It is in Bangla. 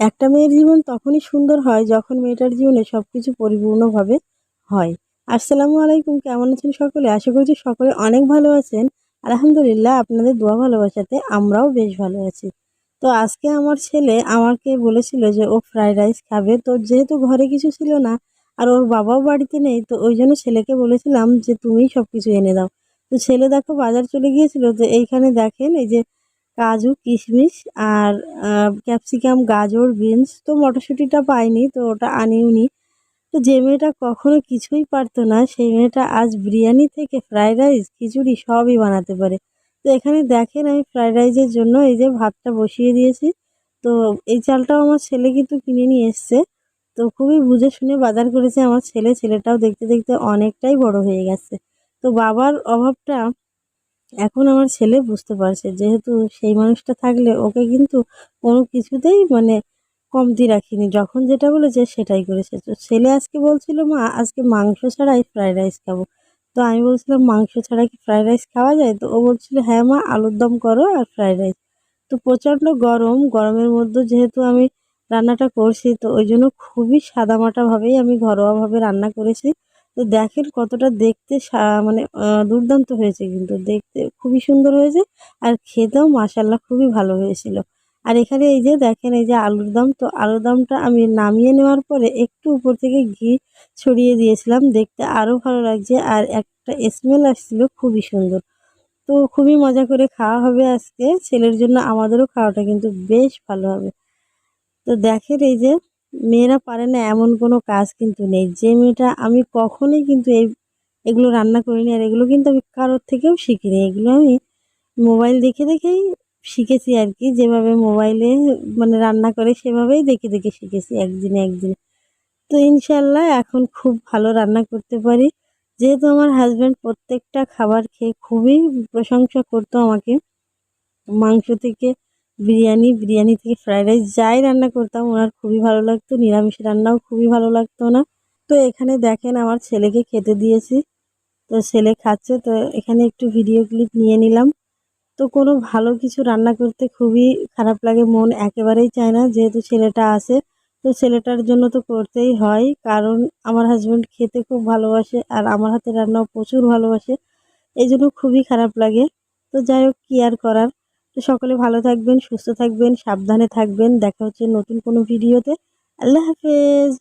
একটা মেয়ের জীবন তখনই সুন্দর হয় যখন মেয়েটার জীবনে সব কিছু পরিপূর্ণভাবে হয়। আসসালামু আলাইকুম, কেমন আছেন সকলে? আশা করছি সকলে অনেক ভালো আছেন। আলহামদুলিল্লাহ, আপনাদের দোয়া ভালোবাসাতে আমরাও বেশ ভালো আছি। তো আজকে আমার ছেলে আমাকে বলেছিল যে, ও ফ্রাইড রাইস খাবে। তো যেহেতু ঘরে কিছু ছিল না আর ওর বাবাও বাড়িতে নেই, তো ওই জন্য ছেলেকে বলেছিলাম যে, তুমিই সব কিছু এনে দাও। তো ছেলে দেখো বাজার চলে গিয়েছিল, তো এইখানে দেখেন এই যে কাজু, কিশমিশ আর ক্যাপসিকাম, গাজর, বিনস তো মটরশুঁটিটা পাইনি তো ওটা আনিওনি তো যে মেয়েটা কখনো কিছুই পারতো না, সেই মেয়েটা আজ বিরিয়ানি থেকে ফ্রায়েড রাইস, খিচুড়ি সবই বানাতে পারে। তো এখানে দেখেন আমি ফ্রায়েড রাইসের জন্য এই যে ভাতটা বসিয়ে দিয়েছি। তো এই চালটাও আমার ছেলে কিন্তু কিনে নিয়ে এসছে। তো খুবই বুঝে শুনে বাজার করেছে। আমার ছেলে, ছেলেটাও দেখতে দেখতে অনেকটাই বড় হয়ে গেছে। তো বাবার অভাবটা এখন আমার ছেলে বুঝতে পারছে, যেহেতু সেই মানুষটা থাকলে ওকে কিন্তু কোনো কিছুতেই মানে কমতি রাখিনি। যখন যেটা বলেছে সেটাই করেছে। তো ছেলে আজকে বলছিল, মা, আজকে মাংস ছাড়াই ফ্রাইড রাইস খাব। তো আমি বলছিলাম, মাংস ছাড়া কি ফ্রাইড রাইস খাওয়া যায়? তো ও বলছিল হ্যাঁ মা, আলুর দম করো আর ফ্রাইড রাইস তো প্রচণ্ড গরম, গরমের মধ্যে যেহেতু আমি রান্নাটা করছি, তো ওই জন্য খুবই সাদামাটাভাবেই আমি ঘরোয়াভাবে রান্না করেছি। তো দেখেন কতটা দেখতে মানে দুর্দান্ত হয়েছে কিন্তু। দেখতে খুবই সুন্দর হয়েছে আর খেতেও মাসাল্লাহ খুবই ভালো হয়েছিল। আর এখানে এই যে দেখেন, এই যে আলুর দম, তো আলুর দমটা আমি নামিয়ে নেওয়ার পরে একটু উপর থেকে ঘি ছড়িয়ে দিয়েছিলাম। দেখতে আরও ভালো লাগছে আর একটা স্মেল আসছিল খুবই সুন্দর। তো খুবই মজা করে খাওয়া হবে আজকে। ছেলের জন্য আমাদেরও খাওয়াটা কিন্তু বেশ ভালো হবে। তো দেখেন এই যে মেয়েরা পারে না এমন কোনো কাজ কিন্তু নেই। যে মেয়েটা আমি কখনোই কিন্তু এই, এগুলো রান্না করিনি আর এগুলো কিন্তু আমি কারোর থেকেও শিখিনি। এগুলো আমি মোবাইল দেখে দেখেই শিখেছি আর কি। যেভাবে মোবাইলে মানে রান্না করে সেভাবেই দেখে দেখে শিখেছি একদিনে একদিনে। তো ইনশাল্লাহ এখন খুব ভালো রান্না করতে পারি। যেহেতু আমার হাজব্যান্ড প্রত্যেকটা খাবার খেয়ে খুবই প্রশংসা করতো আমাকে। মাংস থেকে বিরিয়ানি বিরিয়ানি থেকে ফ্রাইড রাইস যাই রান্না করতাম, ওনার খুবই ভালো লাগতো, নিরামিষ রান্নাও খুবই ভালো লাগতো না। তো এখানে দেখেন আমার ছেলেকে খেতে দিয়েছি, তো ছেলে খাচ্ছে, তো এখানে একটু ভিডিও ক্লিপ নিয়ে নিলাম। তো কোনো ভালো কিছু রান্না করতে খুবই খারাপ লাগে, মন একেবারেই চায় না, যেহেতু ছেলেটা আসে তো ছেলেটার জন্য তো করতেই হয়, কারণ আমার হাজব্যান্ড খেতে খুব ভালোবাসে আর আমার হাতে রান্নাও প্রচুর ভালোবাসে এই জন্য খুবই খারাপ লাগে। তো যাই হোক, কী আর করার? তো সকলে ভালো থাকবেন, সুস্থ থাকবেন, সাবধানে থাকবেন। দেখা হচ্ছে নতুন কোনো ভিডিওতে। আল্লাহ হাফেজ।